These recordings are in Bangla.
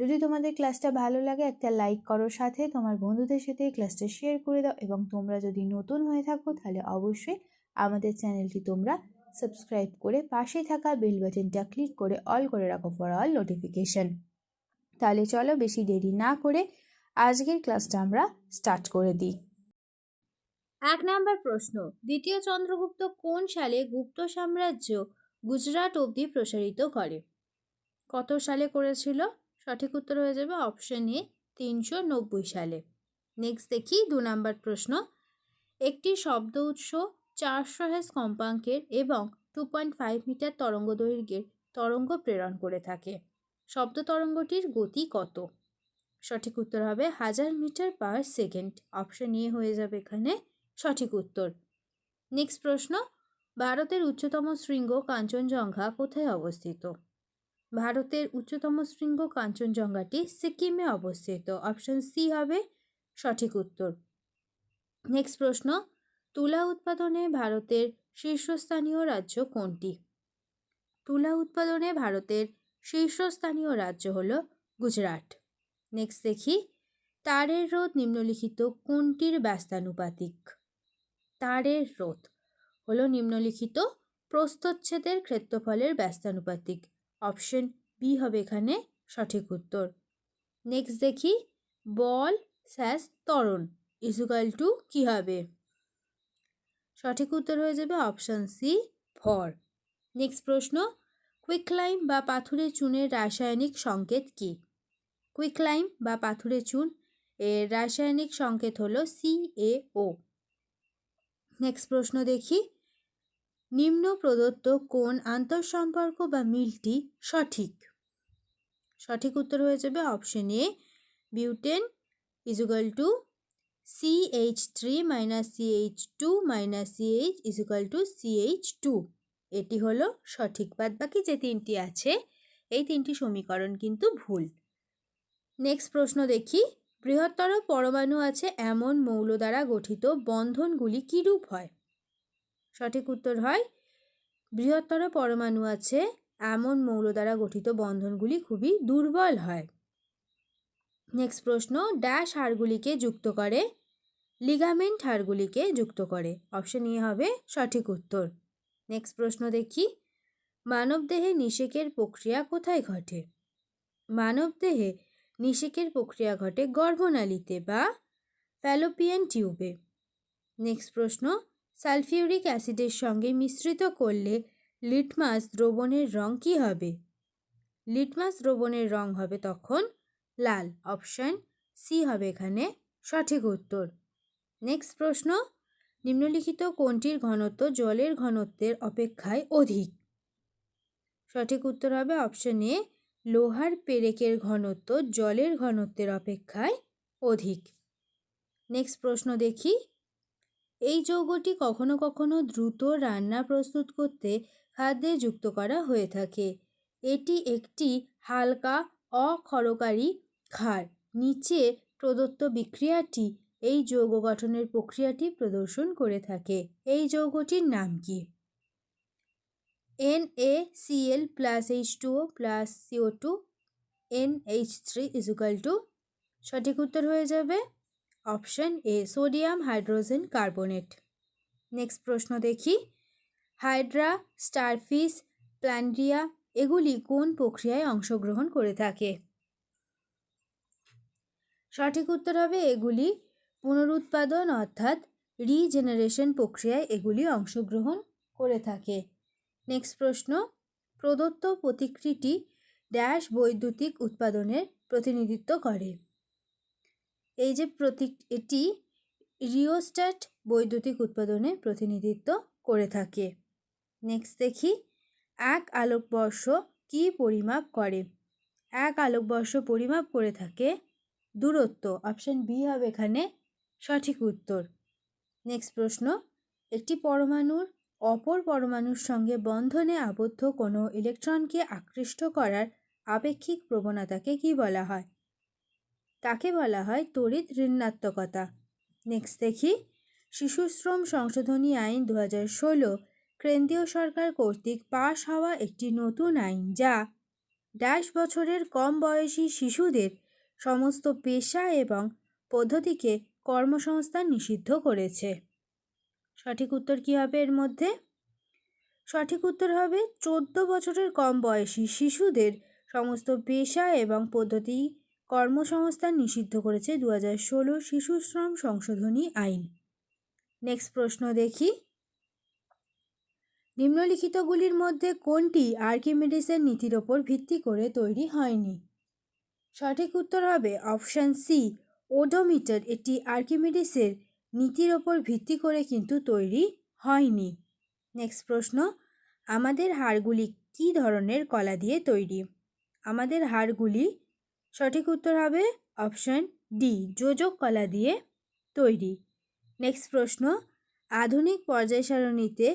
যদি তোমাদের ক্লাসটা ভালো লাগে, একটা লাইক করো সাথে। তোমার বন্ধুদের সাথে ক্লাসটা শেয়ার করে দাও এবং তোমরা যদি নতুন হয়ে থাকো, তাহলে অবশ্যই আমাদের চ্যানেলটি তোমরা সাবস্ক্রাইব করে পাশে থাকা বেল বাটনটা ক্লিক করে অল করে রাখো ফর অল নোটিফিকেশন তাহলে চলো বেশি দেরি না করে আজকের ক্লাসটা আমরা স্টার্ট করে দিই। এক নম্বর প্রশ্ন, দ্বিতীয় চন্দ্রগুপ্ত কোন সালে গুপ্ত সাম্রাজ্য গুজরাট অবধি প্রসারিত করে? কত সালে করেছিল? সঠিক উত্তর হয়ে যাবে অপশন এ তিনশো নব্বই সালে। নেক্সট দেখি, দু নম্বর প্রশ্ন। একটি শব্দ উৎস চারশো হেস কম্পাঙ্কের এবং টু পয়েন্ট ফাইভ মিটার তরঙ্গ দৈর্ঘ্যের তরঙ্গ প্রেরণ করে থাকে। শব্দ তরঙ্গটির গতি কত? সঠিক উত্তর হবে হাজার metre per second. Option A হয়ে যাবে এখানে সঠিক উত্তর। নেক্সট প্রশ্ন, ভারতের উচ্চতম শৃঙ্গ কাঞ্চনজঙ্ঘা কোথায় অবস্থিত? ভারতের উচ্চতম শৃঙ্গ কাঞ্চনজঙ্ঘাটি সিকিমে অবস্থিত। অপশন সি হবে সঠিক উত্তর। নেক্সট প্রশ্ন, তুলা উৎপাদনে ভারতের শীর্ষস্থানীয় রাজ্য কোনটি? তুলা উৎপাদনে ভারতের শীর্ষস্থানীয় রাজ্য হল গুজরাট। নেক্সট দেখি, তারের রোধ নিম্নলিখিত কোনটির ব্যস্তানুপাতিক? তারের রোধ হলো নিম্নলিখিত প্রস্তচ্ছেদের ক্ষেত্রফলের ব্যস্তানুপাতিক। অপশন বি হবে এখানে সঠিক উত্তর। নেক্সট দেখি বল স্যাস ত্বরণ ইজুকাল টু কী হবে? সঠিক উত্তর হয়ে যাবে অপশান সি ফর নেক্সট প্রশ্ন কুইকলাইম বা পাথুরে চুনের রাসায়নিক সংকেত কি? কুইকলাইম বা পাথুরে চুন এর রাসায়নিক সংকেত হলো সি এ ও নেক্সট প্রশ্ন দেখি নিম্ন প্রদত্ত কোন আন্তঃসম্পর্ক বা মিলটি সঠিক? সঠিক উত্তর হয়ে যাবে option A, butane equal to C H three minus C H two minus C H equal to C H two এটি হলো সঠিক বাদ বাকি যে তিনটি আছে, এই তিনটি সমীকরণ কিন্তু ভুল। নেক্সট প্রশ্ন দেখি, বৃহত্তর পরমাণু আছে এমন মৌল দ্বারা গঠিত বন্ধনগুলি কীরূপ হয়? সঠিক উত্তর হয়, বৃহত্তর পরমাণু আছে, এমন মৌল দ্বারা গঠিত বন্ধনগুলি খুবই দুর্বল হয়। নেক্সট প্রশ্ন ড্যাশ হাড়গুলিকে যুক্ত করে লিগামেন্ট হাড়গুলিকে যুক্ত করে। অপশন ই হবে সঠিক উত্তর। নেক্সট প্রশ্ন দেখি, মানবদেহে নিষেকের প্রক্রিয়া কোথায় ঘটে? মানবদেহে নিষেকের প্রক্রিয়া ঘটে গর্ভনালীতে বা ফ্যালোপিয়ান টিউবে। নেক্সট প্রশ্ন সালফিউরিক অ্যাসিডের সঙ্গে মিশ্রিত করলে লিটমাস দ্রবণের রং কী হবে? লিটমাস দ্রবণের রং হবে তখন লাল। অপশান সি হবে এখানে সঠিক উত্তর। নেক্সট প্রশ্ন, নিম্নলিখিত কোনটির ঘনত্ব জলের ঘনত্বের অপেক্ষায় অধিক? সঠিক উত্তর হবে অপশন এ লোহার পেরেকের ঘনত্ব জলের ঘনত্বের অপেক্ষায় অধিক। নেক্সট প্রশ্ন দেখি। এই যৌগটি কখনো কখনো দ্রুত রান্না প্রস্তুত করতে খাদ্যে যুক্ত করা হয়ে থাকে। এটি একটি হালকা, অক্ষরকারী ক্ষার। নিচে প্রদত্ত বিক্রিয়াটি এই যৌগ গঠনের প্রক্রিয়াটি প্রদর্শন করে থাকে। এই যৌগটির নাম কি? N A CL plus H two O plus CO two N H three equal to সঠিক উত্তর হয়ে যাবে option A, sodium hydrogen carbonate. Next প্রশ্ন দেখি। হাইড্রা, স্টারফিস, প্ল্যান্ড্রিয়া, এগুলি কোন প্রক্রিয়ায় অংশগ্রহণ করে থাকে? সঠিক উত্তর হবে এগুলি পুনরুৎপাদন অর্থাৎ রিজেনারেশন প্রক্রিয়ায় এগুলি অংশগ্রহণ করে থাকে। নেক্সট প্রশ্ন। প্রদত্ত প্রতিকৃতি ড্যাশ বৈদ্যুতিক উৎপাদনের প্রতিনিধিত্ব করে। এই যে প্রতীক, এটি রিওস্ট্যাট বৈদ্যুতিক উৎপাদনে প্রতিনিধিত্ব করে থাকে। নেক্সট দেখি, এক আলোকবর্ষ কি পরিমাপ করে? এক আলোকবর্ষ পরিমাপ করে থাকে দূরত্ব অপশন বি হবে এখানে সঠিক উত্তর। নেক্সট প্রশ্ন, একটি পরমাণুর অপর পরমাণুর সঙ্গে বন্ধনে আবদ্ধ কোনো ইলেকট্রনকে আকৃষ্ট করার আপেক্ষিক প্রবণতাকে কি বলা হয়? তাকে বলা হয় তড়িৎ ঋণাত্মকতা। নেক্সট দেখি। শিশুশ্রম সংশোধনী আইন দু হাজার ষোলো, কেন্দ্রীয় সরকার কর্তৃক পাশ হওয়া একটি নতুন আইন যা ড্যাশ বছরের কম বয়সী শিশুদের সমস্ত পেশা এবং পদ্ধতিকে কর্মসংস্থান নিষিদ্ধ করেছে। সঠিক উত্তর কী হবে এর মধ্যে? সঠিক উত্তর হবে চোদ্দ বছরের কম বয়সী শিশুদের সমস্ত পেশা এবং পদ্ধতি কর্মসংস্থান নিষিদ্ধ করেছে দু হাজার ষোলো শিশু শ্রম সংশোধনী আইন। নেক্সট প্রশ্ন দেখি। নিম্নলিখিতগুলির মধ্যে কোনটি আর্কিমিডিসের নীতির ওপর ভিত্তি করে তৈরি হয়নি? সঠিক উত্তর হবে অপশান সি ওডোমিটার। এটি আর্কিমিডিসের নীতির ওপর ভিত্তি করে কিন্তু তৈরি হয়নি। নেক্সট প্রশ্ন, আমাদের হাড়গুলি কী ধরনের কলা দিয়ে তৈরি? আমাদের হাড়গুলি সঠিক উত্তর হবে অপশন ডি, যোজক কলা দিয়ে তৈরি। নেক্সট প্রশ্ন, আধুনিক পর্যায় সারণীতে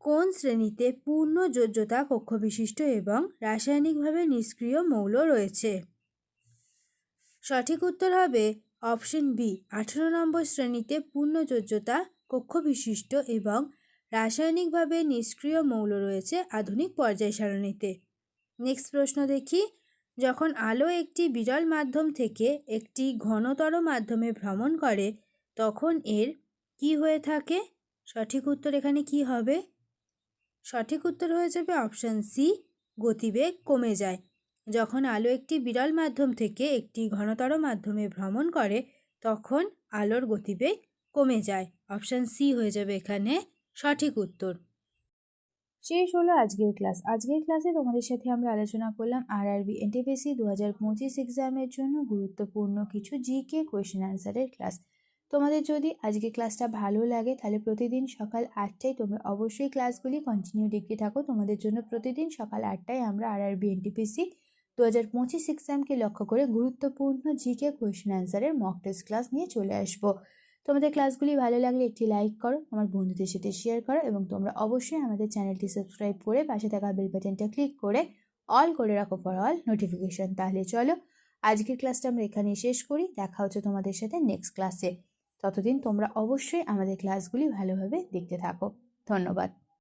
কোন শ্রেণীতে পূর্ণ যোজ্যতা কক্ষবিশিষ্ট এবং রাসায়নিকভাবে নিষ্ক্রিয় মৌল রয়েছে? সঠিক উত্তর হবে অপশন বি, আঠেরো নম্বর শ্রেণীতে পূর্ণ যোজ্যতা কক্ষবিশিষ্ট এবং রাসায়নিকভাবে নিষ্ক্রিয় মৌল রয়েছে আধুনিক পর্যায় সারণীতে। নেক্সট প্রশ্ন দেখি যখন আলো একটি বিরল মাধ্যম থেকে একটি ঘনতর মাধ্যমে ভ্রমণ করে, তখন এর কি হয়ে থাকে? সঠিক উত্তর এখানে কি হবে? সঠিক উত্তর হয়ে যাবে অপশান সি গতিবেগ কমে যায়। যখন আলো একটি বিরল মাধ্যম থেকে একটি ঘনতর মাধ্যমে ভ্রমণ করে, তখন আলোর গতিবেগ কমে যায়। অপশান সি হয়ে যাবে এখানে সঠিক উত্তর। শেষ হলো আজকের ক্লাস। আজকের ক্লাসে তোমাদের সাথে আমরা আলোচনা করলাম আরআরবি এনটিপিসি দু হাজার পঁচিশ এক্সামের জন্য গুরুত্বপূর্ণ কিছু জিকে কোয়েশ্চেন অ্যান্সারের ক্লাস তোমাদের যদি আজকে ক্লাসটা ভালো লাগে, তাহলে প্রতিদিন সকাল আটটায় তোমরা অবশ্যই ক্লাসগুলি কন্টিনিউ দেখতে থাকো। তোমাদের জন্য প্রতিদিন সকাল আটটায় আমরা আর আরআরবি এনটিপিসি দু হাজার পঁচিশ এক্সামকে লক্ষ্য করে গুরুত্বপূর্ণ জিকে কোয়েশ্চেন অ্যান্সারের মক টেস্ট ক্লাস নিয়ে চলে আসব। তোমাদের ক্লাসগুলি ভালো লাগলে একটি লাইক করো, আমার বন্ধুদের সাথে শেয়ার করো এবং তোমরা অবশ্যই আমাদের চ্যানেলটি সাবস্ক্রাইব করে পাশে থাকা বেল বাটনটা ক্লিক করে অল করে রাখো ফর অল নোটিফিকেশন তাহলে চলো আজকের ক্লাসটা আমরা এখানেই শেষ করি, দেখা হচ্ছে তোমাদের সাথে নেক্সট ক্লাসে ততদিন তোমরা অবশ্যই আমাদের ক্লাসগুলি ভালোভাবে দেখতে থাকো। ধন্যবাদ।